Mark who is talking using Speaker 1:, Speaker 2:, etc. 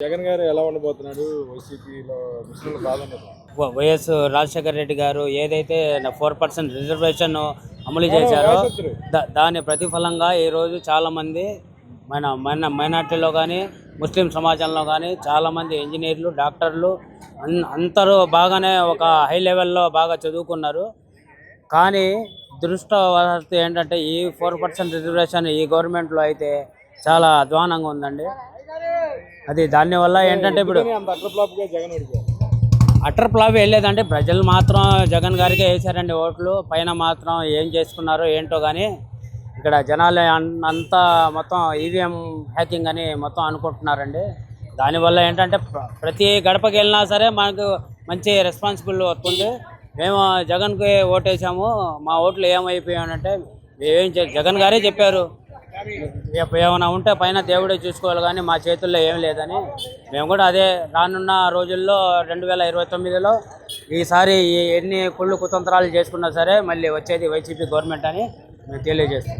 Speaker 1: జగన్ గారు ఎలా ఉండబోతున్నాడు వైసీపీలో ముస్లింలు
Speaker 2: వైఎస్ రాజశేఖర రెడ్డి గారు ఏదైతే ఫోర్ పర్సెంట్ రిజర్వేషన్ అమలు చేశారో దాని ప్రతిఫలంగా ఈరోజు చాలామంది మన మన మైనార్టీలో కానీ ముస్లిం సమాజంలో కానీ చాలామంది ఇంజనీర్లు డాక్టర్లు అన్ అందరూ బాగానే ఒక హై లెవెల్లో బాగా చదువుకున్నారు. కానీ దృష్టవశాత్తు ఏంటంటే ఈ ఫోర్ పర్సెంట్ రిజర్వేషన్ ఈ గవర్నమెంట్లో అయితే చాలా అధ్వానంగా ఉందండి. అది దానివల్ల ఏంటంటే ఇప్పుడు అటర్ ప్లావ్ వెళ్ళలేదంటే ప్రజలు మాత్రం జగన్ గారికి వేసారండి ఓట్లు. పైన మాత్రం ఏం చేసుకున్నారో ఏంటో కానీ ఇక్కడ జనాలు అంతా మొత్తం ఈవీఎం హ్యాకింగ్ అని మొత్తం అనుకుంటున్నారండి. దానివల్ల ఏంటంటే ప్ర- ప్రతి గడపకి వెళ్ళినా సరే మనకు మంచి రెస్పాన్సిబుల్ వస్తుంది. మేము జగన్కి ఓటేసాము. మా ఓట్లు ఏమైపోయానంటే మేమేం జగన్ గారే చెప్పారు. ఏమైనా ఉంటే పైన దేవుడే చూసుకోవాలి కానీ మా చేతుల్లో ఏం లేదని. మేము కూడా అదే రానున్న రోజుల్లో రెండు వేల ఇరవై తొమ్మిదిలో ఈసారి ఎన్ని కుళ్ళు కుతంత్రాలు చేసుకున్నా సరే మళ్ళీ వచ్చేది వైసీపీ గవర్నమెంట్ అని మేము తెలియజేస్తాం.